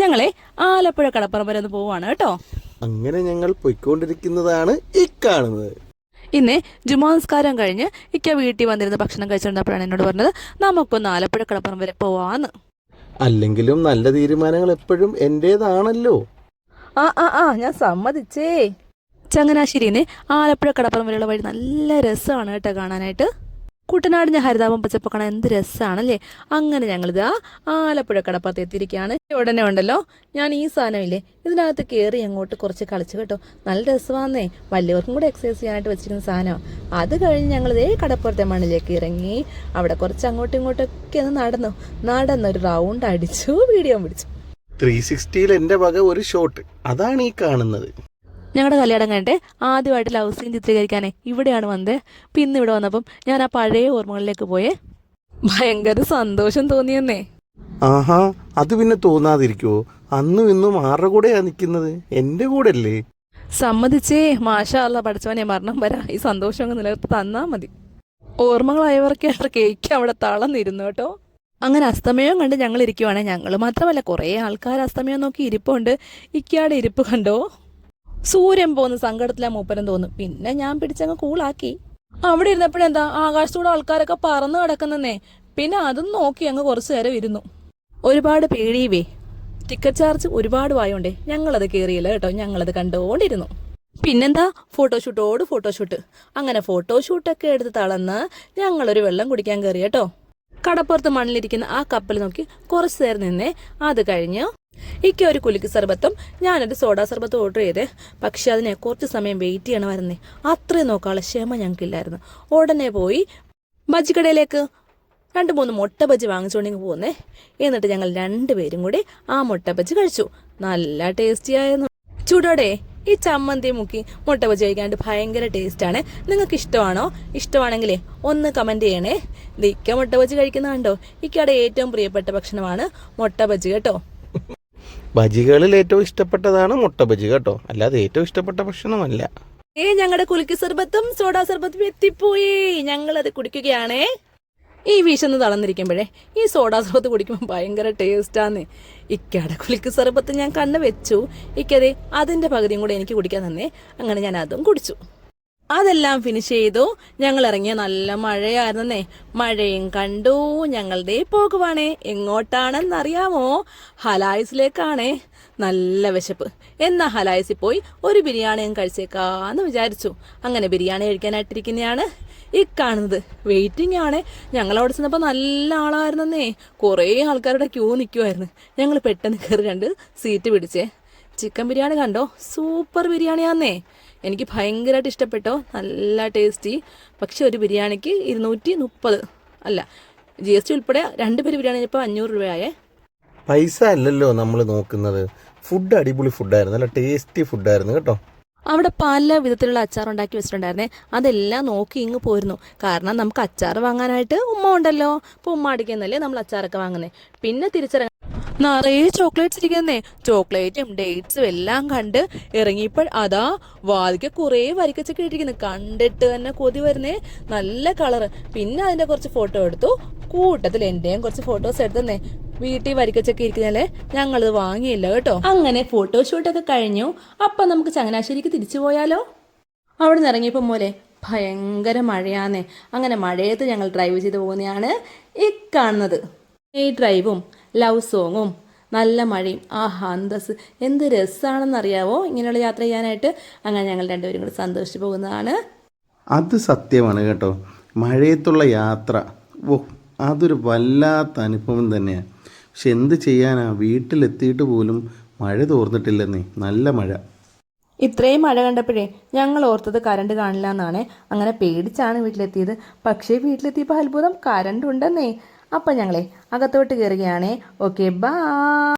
ഞങ്ങളെ ആലപ്പുഴ കടപ്പുറം വരെ ഒന്ന് പോവാണ് കേട്ടോ. അങ്ങനെ ഞങ്ങൾ പോയിക്കൊണ്ടിരിക്കുന്നതാണ് ഈ കാണുന്നത്. ഇന്ന് ജുമാസ്കാരം കഴിഞ്ഞ് ഇക്ക വീട്ടിൽ വന്നിരുന്ന് ഭക്ഷണം കഴിച്ചിരുന്നപ്പോഴാണ് എന്നോട് പറഞ്ഞത് നമുക്കൊന്ന് ആലപ്പുഴ കടപ്പുറം വരെ പോവാന്ന്. അല്ലെങ്കിലും നല്ല തീരുമാനങ്ങൾ എപ്പോഴും എന്റേതാണല്ലോ. ആ ആ ആ ഞാൻ സമ്മതിച്ചേ. ചങ്ങനാശ്ശേരിന്ന് ആലപ്പുഴ കടപ്പുറം വരെയുള്ള വഴി നല്ല രസമാണ് കേട്ടോ കാണാനായിട്ട്. കുട്ടനാടിന്റെ ഹരിതാപം പച്ചപ്പ് കാണാൻ എന്ത് രസമാണല്ലേ അങ്ങനെ ഞങ്ങളിത് ആലപ്പുഴ കടപ്പുറത്ത് എത്തിയിരിക്കുകയാണ്. ഉടനെ ഉണ്ടല്ലോ ഞാൻ ഈ സാധനമില്ലേ ഇതിനകത്ത് കയറി അങ്ങോട്ട് കുറച്ച് കളിച്ചു കേട്ടോ. നല്ല രസമാന്നേ. വലിയവർക്കും കൂടെ എക്സസൈസ് ചെയ്യാനായിട്ട് വെച്ചിരിക്കുന്ന സാധനമാണ് അത് കഴിഞ്ഞ് ഞങ്ങളിതേ കടപ്പുറത്തെ മണ്ണിലേക്ക് ഇറങ്ങി അവിടെ കുറച്ച് അങ്ങോട്ടും ഇങ്ങോട്ടൊക്കെ ഒന്ന് നടന്നു. നടന്നൊരു റൗണ്ട് അടിച്ചു വീഡിയോ പിടിച്ചു. ത്രീ സിക്സ്റ്റിയിൽ എന്റെ വക ഒരു ഷോട്ട് അതാണ് ഈ കാണുന്നത്. ഞങ്ങളുടെ കല്യാണം കഴിഞ്ഞേ ആദ്യമായിട്ട് ലവ് സീൻ ചിത്രീകരിക്കാനേ ഇവിടെയാണ് വന്നത് പിന്നെ ഇവിടെ വന്നപ്പം ഞാൻ ആ പഴയ ഓർമ്മകളിലേക്ക് പോയേ. ഭയങ്കര സന്തോഷം തോന്നിയെന്നേ. ആഹാ അത് പിന്നെ തോന്നാതിരിക്കോ അന്നും ഇന്നും ആരുടെ കൂടെയാ നിൽക്കുന്നത് എന്റെ കൂടെ അല്ലേ സമ്മതിച്ചേ. മാഷാ അല്ല പഠിച്ചവനെ മരണം വരാ ഈ സന്തോഷം അങ്ങ് നിലനിർത്തി തന്നാ മതി. ഓർമ്മകളായവർക്ക് കേക്ക് അവിടെ തളർന്നിരുന്നു കേട്ടോ. അങ്ങനെ അസ്തമയം കണ്ട് ഞങ്ങൾ ഇരിക്കുവാണെ. ഞങ്ങൾ മാത്രമല്ല കുറേ ആൾക്കാർ അസ്തമയം നോക്കി ഇരിപ്പുണ്ട്. ഇക്കയുടെ ഇരിപ്പ് കണ്ടോ? സൂര്യൻ പോകുന്ന സങ്കടത്തിലാ മൂപ്പരം തോന്നും പിന്നെ ഞാൻ പിടിച്ചങ്ങ് കൂളാക്കി. അവിടെ ഇരുന്നപ്പോഴെന്താ ആകാശത്തൂടെ ആൾക്കാരൊക്കെ പറന്ന് കിടക്കുന്നേ പിന്നെ അതും നോക്കി അങ്ങ് കുറച്ചു നേരം ഇരുന്നു. ഒരുപാട് പേടിയുവേ ടിക്കറ്റ് ചാർജ് ഒരുപാട് വായോണ്ടേ. ഞങ്ങളത് കയറിയില്ല കേട്ടോ. ഞങ്ങളത് കണ്ടുകൊണ്ടിരുന്നു. പിന്നെന്താ ഫോട്ടോഷൂട്ടോട് ഫോട്ടോഷൂട്ട്. അങ്ങനെ ഫോട്ടോഷൂട്ടൊക്കെ എടുത്ത് തളന്ന് ഞങ്ങളൊരു വെള്ളം കുടിക്കാൻ കയറി കേട്ടോ. കടപ്പുറത്ത് മണ്ണിലിരിക്കുന്ന ആ കപ്പൽ നോക്കി കുറച്ചു നേരം നിന്നേ. അത് കഴിഞ്ഞ് ഇക്ക ഒരു കുലുക്ക് സർബത്തും ഞാനൊരു സോഡാ സർബത്തും ഓർഡർ ചെയ്തേ. പക്ഷെ അതിനെ കുറച്ച് സമയം വെയിറ്റ് ചെയ്യണമായിരുന്നേ അത്രയും നോക്കാനുള്ള ക്ഷമ ഞങ്ങൾക്കില്ലായിരുന്നു. ഉടനെ പോയി ബജ്ജിക്കടയിലേക്ക് രണ്ട് മൂന്ന് മുട്ട ബജ്ജി വാങ്ങിച്ചുകൊണ്ടെങ്കിൽ പോകുന്നേ എന്നിട്ട് ഞങ്ങൾ രണ്ടുപേരും കൂടി ആ മുട്ട ബജ്ജി കഴിച്ചു. നല്ല ടേസ്റ്റി ആയിരുന്നു. ചൂടോടെ ഈ ചമ്മന്തി മുക്കി മുട്ട ബജ്ജി കഴിക്കാണ്ട് ഭയങ്കര ടേസ്റ്റാണ് നിങ്ങൾക്ക് ഇഷ്ടമാണോ? ഇഷ്ടമാണെങ്കിലേ ഒന്ന് കമന്റ് ചെയ്യണേ. ദിക്ക മുട്ട ബജ്ജി കഴിക്കുന്ന കണ്ടോ ഇക്കയുടെ ഏറ്റവും പ്രിയപ്പെട്ട ഭക്ഷണമാണ് മുട്ട ബജ്ജി കേട്ടോ. ബജികളിൽ ഏറ്റവും ഇഷ്ടപ്പെട്ടതാണ് മുട്ട ബജി കേട്ടോ. അല്ലാതെ ഏറ്റവും ഇഷ്ടപ്പെട്ട ഭക്ഷണമല്ല. ഏ ഞങ്ങളുടെ കുലുക്കി സർബത്തും സോഡാ സർബത്തും എത്തിപ്പോയി. അത് കുടിക്കുകയാണേ. ഈ വീശന്ന് തളർന്നിരിക്കുമ്പോഴേ ഈ സോഡാ സർബത്ത് കുടിക്കുമ്പോൾ ഭയങ്കര ടേസ്റ്റാന്ന്. ഇക്കയുടെ കുലുക്ക് സർബത്ത് ഞാൻ കണ്ണ് വെച്ചു. ഇക്കതെ അതിന്റെ പകുതിയും കൂടെ എനിക്ക് കുടിക്കാൻ തന്നെ. അങ്ങനെ ഞാൻ അതും കുടിച്ചു. അതെല്ലാം ഫിനിഷ് ചെയ്തു. ഞങ്ങൾ ഇറങ്ങിയ നല്ല മഴയായിരുന്നേ. മഴയും കണ്ടു. ഞങ്ങളുടെ പോകുവാണേ. എങ്ങോട്ടാണെന്നറിയാമോ? ഹലായിസിലേക്കാണേ. നല്ല വിശപ്പ്. എന്നാ ഹലായിസിൽ പോയി ഒരു ബിരിയാണിയും കഴിച്ചേക്കാന്ന് വിചാരിച്ചു. അങ്ങനെ ബിരിയാണി കഴിക്കാനായിട്ടിരിക്കുന്നതാണ് ഈ കാണുന്നത്. വെയിറ്റിംഗ് ആണ്. ഞങ്ങൾ അവിടെ ചെന്നപ്പോൾ നല്ല ആളായിരുന്നേ. കുറേ ആൾക്കാരുടെ ക്യൂ നിൽക്കുമായിരുന്നു ഞങ്ങൾ പെട്ടെന്ന് കയറി രണ്ട് സീറ്റ് പിടിച്ചേ. ചിക്കൻ ബിരിയാണി കണ്ടോ? സൂപ്പർ ബിരിയാണിയാന്നേ. എനിക്ക് ഭയങ്കരമായിട്ട് ഇഷ്ടപ്പെട്ടോ? നല്ല ടേസ്റ്റി പക്ഷെ ഒരു ബിരിയാണിക്ക് ഇരുന്നൂറ്റി മുപ്പത് അല്ല ജി എസ് ടി ഉൾപ്പെടെ രണ്ട് പേര് ബിരിയാണി ഇപ്പോൾ അഞ്ഞൂറ് രൂപയായേ. പൈസ അല്ലല്ലോ നമ്മൾ നോക്കുന്നത്. ഫുഡ് അടിപൊളി ഫുഡായിരുന്നു നല്ല ടേസ്റ്റി ഫുഡായിരുന്നു കേട്ടോ. അവിടെ പല വിധത്തിലുള്ള അച്ചാർ ഉണ്ടാക്കി വെച്ചിട്ടുണ്ടായിരുന്നേ. അതെല്ലാം നോക്കി ഇങ്ങ് പോരുന്നു. കാരണം നമുക്ക് അച്ചാർ വാങ്ങാനായിട്ട് ഉമ്മ ഉണ്ടല്ലോ. അപ്പോൾ ഉമ്മ അടിക്കുന്നല്ലേ നമ്മൾ അച്ചാറൊക്കെ വാങ്ങുന്നത് പിന്നെ തിരിച്ചിറങ്ങ നിറയെ ചോക്ലേറ്റ്സ് ഇരിക്കുന്നേ. ചോക്ലേറ്റും ഡേറ്റ്സും എല്ലാം കണ്ട് ഇറങ്ങിയപ്പോൾ അതാ വാതിക്ക് കുറേ വരിക്കച്ചൊക്കെ ഇട്ടിരിക്കുന്നു. കണ്ടിട്ട് തന്നെ കൊതി വരുന്നേ. നല്ല കളറ് പിന്നെ അതിന്റെ കുറച്ച് ഫോട്ടോ എടുത്തു. കൂട്ടത്തിൽ എന്റെയും കുറച്ച് ഫോട്ടോസ് എടുത്തന്നേ. വീട്ടിൽ വരിക്കച്ചൊക്കെ ഇരിക്കുന്നല്ലേ ഞങ്ങളത് വാങ്ങിയില്ല കേട്ടോ. അങ്ങനെ ഫോട്ടോ ഫോട്ടോഷൂട്ടൊക്കെ കഴിഞ്ഞു. അപ്പൊ നമുക്ക് ചങ്ങനാശ്ശേരിക്ക് തിരിച്ചു പോയാലോ? അവിടെ നിന്ന് ഇറങ്ങിയപ്പോൾ മോലെ ഭയങ്കര മഴയാന്നേ. അങ്ങനെ മഴയത്ത് ഞങ്ങൾ ഡ്രൈവ് ചെയ്ത് പോകുന്നതാണ് ഈ കാണുന്നത്. ഈ ഡ്രൈവും ലവ് സോങ്ങും നല്ല മഴയും. ആഹാ അന്തസ് എന്ത് രസമാണെന്നറിയാവോ ഇങ്ങനെയുള്ള യാത്ര ചെയ്യാനായിട്ട് അങ്ങനെ ഞങ്ങൾ രണ്ടുപേരും കൂടി സന്തോഷിച്ചു പോകുന്നതാണ്. അത് സത്യമാണ് കേട്ടോ. മഴയത്തുള്ള യാത്ര. ഓ അതൊരു വല്ലാത്ത അനുഭവം തന്നെയാണ് പക്ഷെ എന്ത് ചെയ്യാനാ? വീട്ടിലെത്തിയിട്ട് പോലും മഴ തോർന്നിട്ടില്ലെന്നേ. നല്ല മഴ. ഇത്രയും മഴ കണ്ടപ്പോഴേ ഞങ്ങൾ ഓർത്തത് കറണ്ട് കാണില്ല എന്നാണ് അങ്ങനെ പേടിച്ചാണ് വീട്ടിലെത്തിയത്. പക്ഷേ വീട്ടിലെത്തിയപ്പോൾ അത്ഭുതം. കറണ്ട് ഉണ്ടെന്നേ. അപ്പം ഞങ്ങളെ അകത്തോട്ട് കയറുകയാണേ ഓക്കെ ബാ